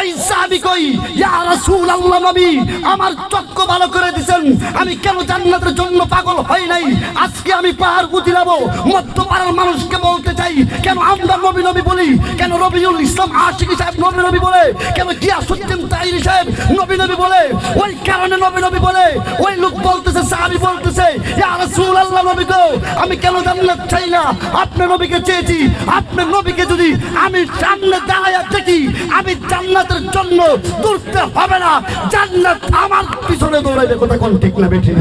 ওই কই? ইয়া রাসূলুল্লাহ আমার চক্ষু ভালো করে দিছেন। আমি কেন জান্নাতের জন্য পাগল হই নাই? আজকে আমি পাহাড় গুজিলাবো মধ্য পাড়ার মানুষকে বলতে চাই, কেন আমরা নবী নবী বলি? কেন রবিউল ইসলাম আশিকি সাহেব নবী নবী বলে? কেন গিয়াসউদ্দিন তাইরি সাহেব নবী নবী বলে? ওই কারণে নবী নবী বলে? ওই লোক বলতেছে, সাহাবি বলতেছে। আমি কেন জান্নাত চাই না? আপনার নবীকে চেয়েছি আপনার নবীকে যদি আমি সামনে দাঁড়ায় দেখি আমি জান্নাতের জন্য দৌড়তে হবে না। জান্নাত আমার পিছনে দৌড়াইবে কথা কোন ঠিক না বেঠি?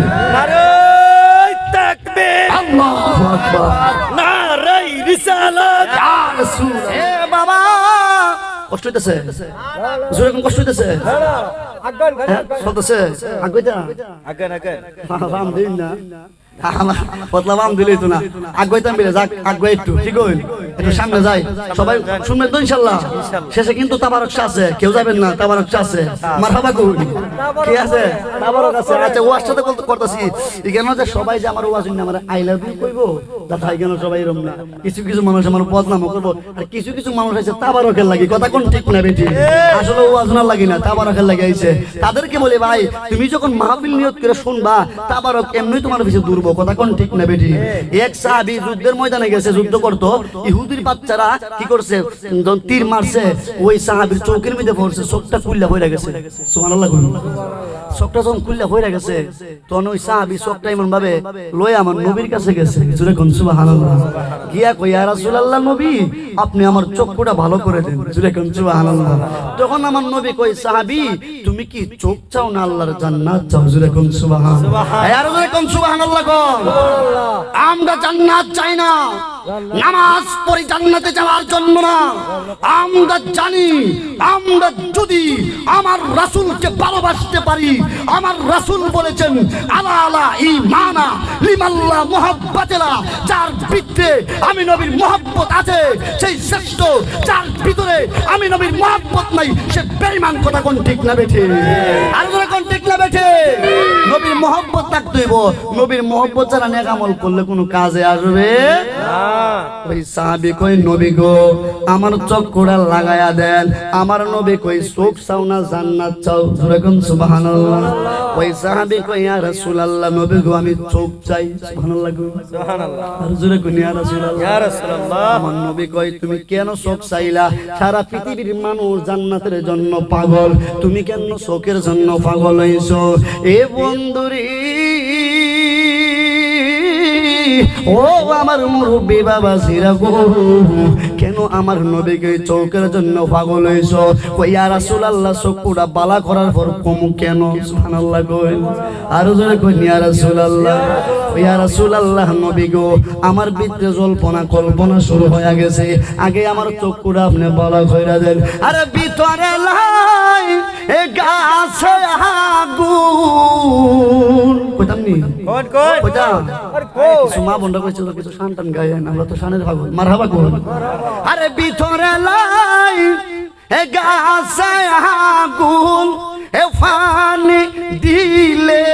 আল্লাহু নারাই রিসালাত। ইয়া রাসূল এ বাবা। কষ্ট হইতেছে। কষ্ট হইতেছে? হ্যাঁ, চলতেছে। আগুইতা আগান দিন না পতলা বাম দিলেই তো না। আগুয়াইতাম বিলে যাক আগুয়াই একটু। ঠিক হইল একটু সামনে যাই। সবাই শুনবেন তো ইনশাল্লাহ। শেষে কিন্তু তাবারক আছে। কেউ যাবেন না তাবারক আছে। মারহাবা কই কি আছে? তাবারক আছে। আচ্ছা ওয়াজ সাথে বলতে করতেছি। এখানে যে সবাই যে আমার ওয়াজ না আমার আই লাভ ইউ কইবো দাদা এখানে সবাই এরম না। কিছু কিছু মানুষ আমার বদনাম করব। আর কিছু কিছু মানুষ আছে তাবারকের লাগি। কথা কোন ঠিক না বেটি আসলে ওয়াজ না লাগি না তাবারকের লাগি আইছে। তাদেরকে বলে ভাই তুমি যখন মাহফিল নিয়ত করে শুনবা তাবারক এমনি তোমার পিছে দূরব কথা কোন ঠিক না বেটি এক সাহাবী যুদ্ধের ময়দানে গেছে যুদ্ধ করত। ইহুদির বাচ্চারা কি করছে? যখন তীর মারছে ওই সাহাবীর চৌকের মধ্যে পড়ছে চোখটা কুল্লা হয়ে গেছে। সুবহানাল্লাহ চোখটা যখন কুল্লা হয়ে গেছে তখন ওই সাহাবী চোখটা এমন ভাবে লয়ে আমার নবীর কাছে গেছে। কোন সুবহানাল্লাহ। গিয়া কই ইয়া রাসূলুল্লাহ নবী আপনি আমার চক্ষুটা ভালো করে দেন। কোন সুবহানাল্লাহ। তখন আমার নবী কই সাহাবী তুমি কি চোখ চাও না আল্লাহর জান্নাত চাও? জুড়ে কোন সুবহানাল্লাহ। আর জুড়ে কোন সুবহানাল্লাহ কোন আমরা জান্নাত চাই না। নামাজ পড়ি জান্নাতে যাওয়ার জন্য না। আমরা জানি, আমরা যদি আমার রাসূলকে ভালোবাসতে পারি, আমার রাসূল বলেছেন, আলা আলা ঈমানা লিমাল্লাহ মুহাব্বাতেলা যার ভিতরে আমি নবীর মহব্বত আছে, সেই শ্রেষ্ঠ, যার ভিতরে আমি নবীর মহব্বত নাই, সে বেঈমান কথা কোন ঠিক না বেঠে? আর কোন ঠিক না বেঠে? নবীর মহব্বত থাকতে হইব। নবীর মহব্বত ছাড়া নেক আমল করলে কোনো কাজে আসবে ওই সাহাবি কই নবী গো আমার লাগায়া দেন। আমার নবী কই চোখ চাও না জান্নাত চাও। জোরে কোন সুবহানাল্লাহ। ওই সাহাবি কই ইয়া রাসূলুল্লাহ নবী গো আমি চোখ চাই। সুবহানাল্লাহ গো। সুবহানাল্লাহ। আর জোরে কোন ইয়া রাসূলুল্লাহ ইয়া রাসূলুল্লাহ। আমার নবী তুমি কেন চোখ চাইলা? সারা পৃথিবীর মানুষ জান্নাতের জন্য পাগল। তুমি কেন চোখের জন্য পাগল হইছো? এ বন্ধুরি ও আমার মুরব্বী বাবা সিরা গো কেন আমার নবীকে চৌকের জন্য পাগল হইছো কই ইয়া রাসূলুল্লাহ চকুটা বালা করার পর কম কেন? সুবহানাল্লাহ কই। আর জোরে কই ইয়া রাসূলুল্লাহ? ইয়া রাসূলুল্লাহ নবী গো আমার ভিতরে জল্পনা কল্পনা শুরু হয়ে গেছে। আগে আমার চকুটা আপনি বালা কইরা দেন। আরে ভিতরে লাই এ গাছে আগুন। কইতাম নি কোন কোন কইতাম আর কিছু মা বন্ধ কইছিল কিছু শান টান গায়েন আমরা তো শানের ভাগ মারহাবা কোন? আরে ভিতরে লাই এ গাছে আগুন ফানি দিলে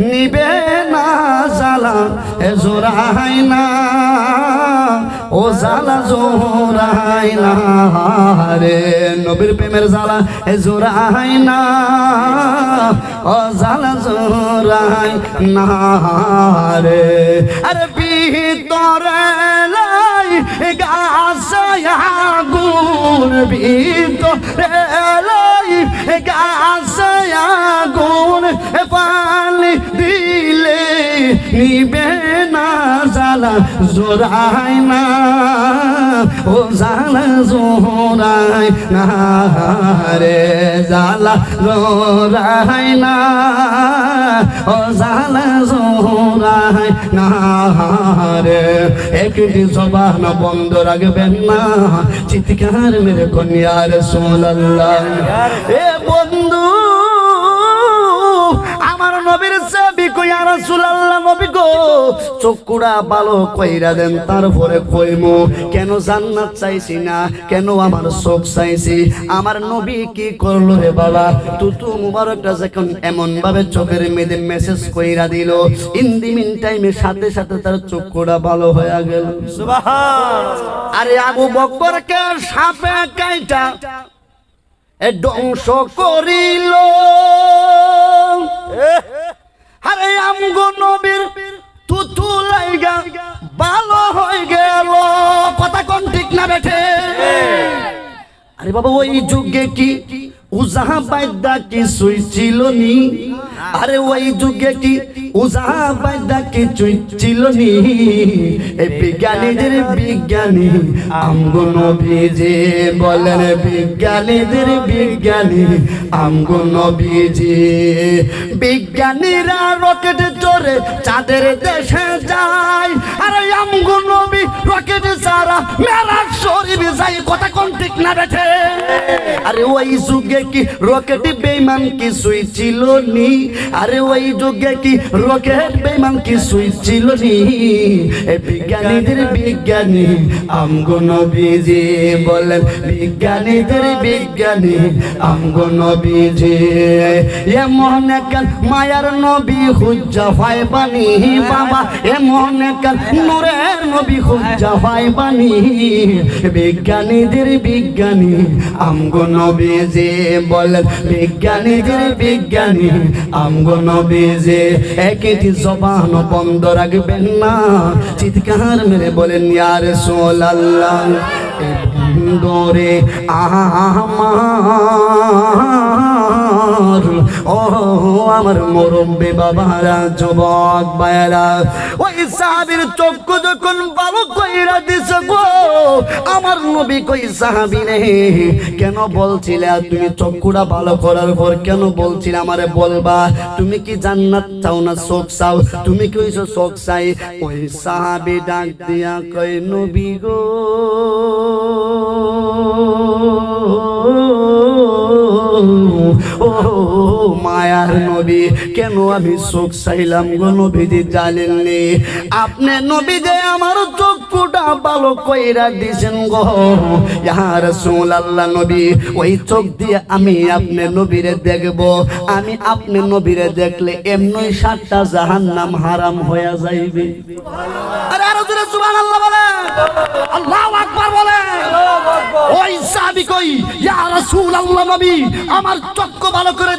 নিবে না জ্বালা এ জোড়াই না। ও জ্বালা জোড়াই না রে নবীর প্রেমের জ্বালা, এ জোড়াই না। ও জ্বালা জোড়াই না রে। আরে ভিতরে গাছে আগুন, ভিতরে গাছে আগুন পানি দিলে নিবে না জ্বালা জোড়াই না। ও জ্বালা জোড়াই না রে জ্বালা জোড়াই না। ও জ্বালা জোড়াই না রে। একটি জবান বন্ধ রাখবেন না। চিৎকার মেরে কন্যার সোনাল্লাহ এ বন্ধু আমার নবীর সাবি কইয়া রাসূলুল্লাহ নবী গো চকুড়া ভালো কইরা দেন তারপরে কইমু কেন জান্নাত চাইছি না কেন আমার চোখ চাইছি আমার নবী কি করল রে বাবা? তুতু মুবারকটা যখন এমন ভাবে চোখের মেয়েদে মেসেজ কইরা দিল ইন দি মিন টাইমে সাথে সাথে তার চক্ষুটা ভালো হয়ে গেল। সুবহান। আরে আবু বকরকে সাপে কাইটা ধ্বংস করিল। আরে আমগো নবীর তুতু লাইগা ভালো হয়ে গেল। কথা কোন ঠিক না বেঠে? আরে বাবা, ওই যুগে কি উজাহা বাইদা কিছুই ছিল নি? আরে ওই যুগে কি উজাহা বাইদা কিছুই ছিল নি। এই বিজ্ঞানীদের বিজ্ঞানী, আমগো নবীজি বলেন, বিজ্ঞানীদের বিজ্ঞানী, আমগো নবীজি বিজ্ঞানীরা রকেট চড়ে চাঁদের দেশে যায়, আরে আমগো নবী রকেট ছাড়া মেরা শরীর যাই কথা কোন ঠিক না বেঠে? আরে ওই যুগে কি রকেট বেইমান কিছুই ছিল নি? আরে ওই যুগে কি রকেট বেইমান কিছুই ছিল নি। এ বিজ্ঞানীদের বিজ্ঞানী, আমগো নবীজি বলেন, বিজ্ঞানীদের বিজ্ঞানী, আমগো নবীজি। এমন একখান মায়ার নবী হুজ্জা ভাই বানি বাবা, এমন একখান নূরের নবী হুজ্জা ভাই বানি বিজ্ঞানীদের বিজ্ঞানী, আমগো নবীজি বলেন, বিজ্ঞানীদের বিজ্ঞানী, আমগো নবীজি। একটি জবান বন্ধ রাখবেন না চিৎকার মেরে বলেন ইয়ার সোল আল্লাহ বন্ধরে আমার ও আমার মরব্বে বাবারা, যুবক বায়রা ওই সাহাবীর চক্ষু যখন ভালো কইরা দিছ গো, আমার নবী কই সাহাবী রে কেন বলছিলে, তুমি চক্ষুটা ভালো করার পর কেন বলছিলে আমারে বলবা? তুমি কি জান্নাত চাও না চোখ চাও? তুমি কি হইছো চোখ চাই? ওই সাহাবী ডাক দিয়া কই নবী গো মায়ার নবী কেন আমি শোক চাইলাম গো নবীজি জানেননি? আপনি নবী যে আমার ভালো কইরা দিছেন গো। ইয়া রাসূলুল্লাহ নবী ওই চোখ দিয়ে আমি আপনি নবীরে দেখব। আমি আপনি নবীরে দেখলে এমনি সাতটা জাহান্নাম হারাম হয়ে যাইবে। আরে আরও জোরে সুবহানাল্লাহ বলে আল্লাহু আকবার বলে ওই সাহাবী কই ইয়া রাসূলুল্লাহ নবী আমার চক্ষু ভালো করে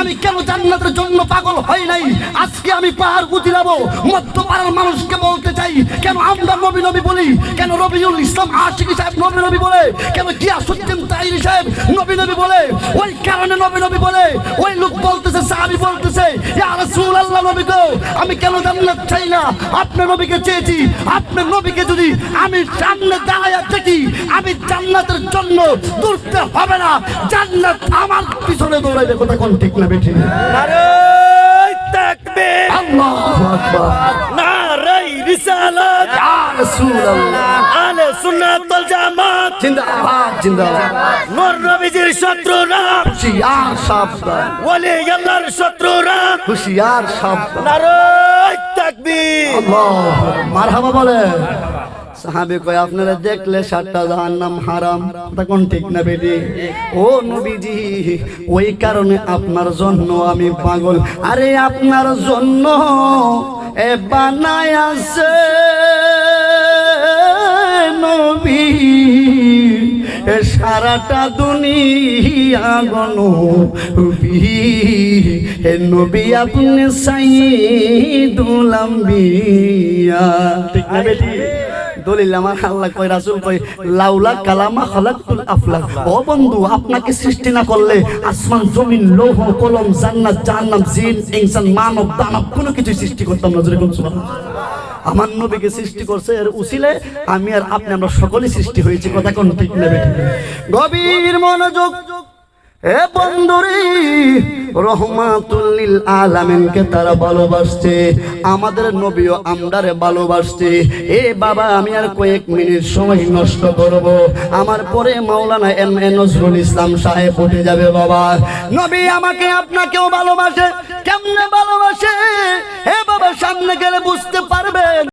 আমি কেন জান্নাতের জন্য পাগল হই নাই? আজকে আমি পাহাড় বুঝিলাবো মধ্য পাড়ার মানুষকে বলতে চাই, কেন আমরা নবী নবী বলি? কেন রবিউল ইসলাম আশিকি সাহেব নবী নবী বলে? কেন গিয়াসুদ্দিন তাইরি সাহেব নবী নবী বলে? ওই কারণে নবী নবী বলে? ওই লোক বলতেছে, সাহাবী বলতেছে, ইয়া রাসূলুল্লাহ নবী গো, আমি কেন জান্নাত চাই না? আপনার নবীকে চেয়েছি, আপনার নবীকে যদি আমি সামনে দাঁড়ায় দেখি, আমি জান্নাতের জন্য দৌড়তে হবে না। জান্নাত আমার পিছনে দৌড়াইবে, কথা কোন। ঠিক না বেঠি শত্রুরা। হুশিয়ার সাবধান আল্লাহর শত্রুরা। হুশিয়ার সাবধান তাকবীর। আল্লাহ মারহাবা বলে সাহাবে কয়, আপনারা দেখলে সাতটা জাহান্নাম হারাম। তা কোন ঠিক না বেটি? ও নবীজি, ওই কারণে আপনার জন্য আমি পাগল। আরে আপনার জন্য এ বানায় আছে নবী। সারাটা দুনিয়া গণ হে নবী, আপনি সাই দুলাম্বিয়া ঠিক না বেটি? দলিল আমার আল্লাহ কয়, রাসূল কয়, লাউলা কালামা খালাকতুল আফলাক। ও বন্ধু, আপনাকে সৃষ্টি না করলে আসমান, জমিন, লৌহ, কলম, জান্নাত, জাহান্নাম, জিন, ইনসান, মানব, দানব, কোনো কিছু সৃষ্টি করতাম না যেরকম সুবহানাল্লাহ আমার নবীকে সৃষ্টি করছে এর উসিলে, আমি আর আপনি আমরা সকলেই সৃষ্টি হয়েছি, কথা কোন ঠিক নেবে গভীর মনোযোগ এ বন্ধুরি রহমাতুল্লিল আলামিনকে তারা ভালোবাসছে, আমাদের নবীও আমরারে ভালোবাসছে। এ বাবা, আমি আর কয়েক মিনিট সময় নষ্ট করব। আমার পরে মাওলানা এম এ নজরুল ইসলাম সাহেব উঠে যাবে বাবা। নবী আমাকে, আপনাকেও ভালোবাসে। কেমনে ভালোবাসে? হে বাবা, সামনে গেলে বুঝতে পারবেন।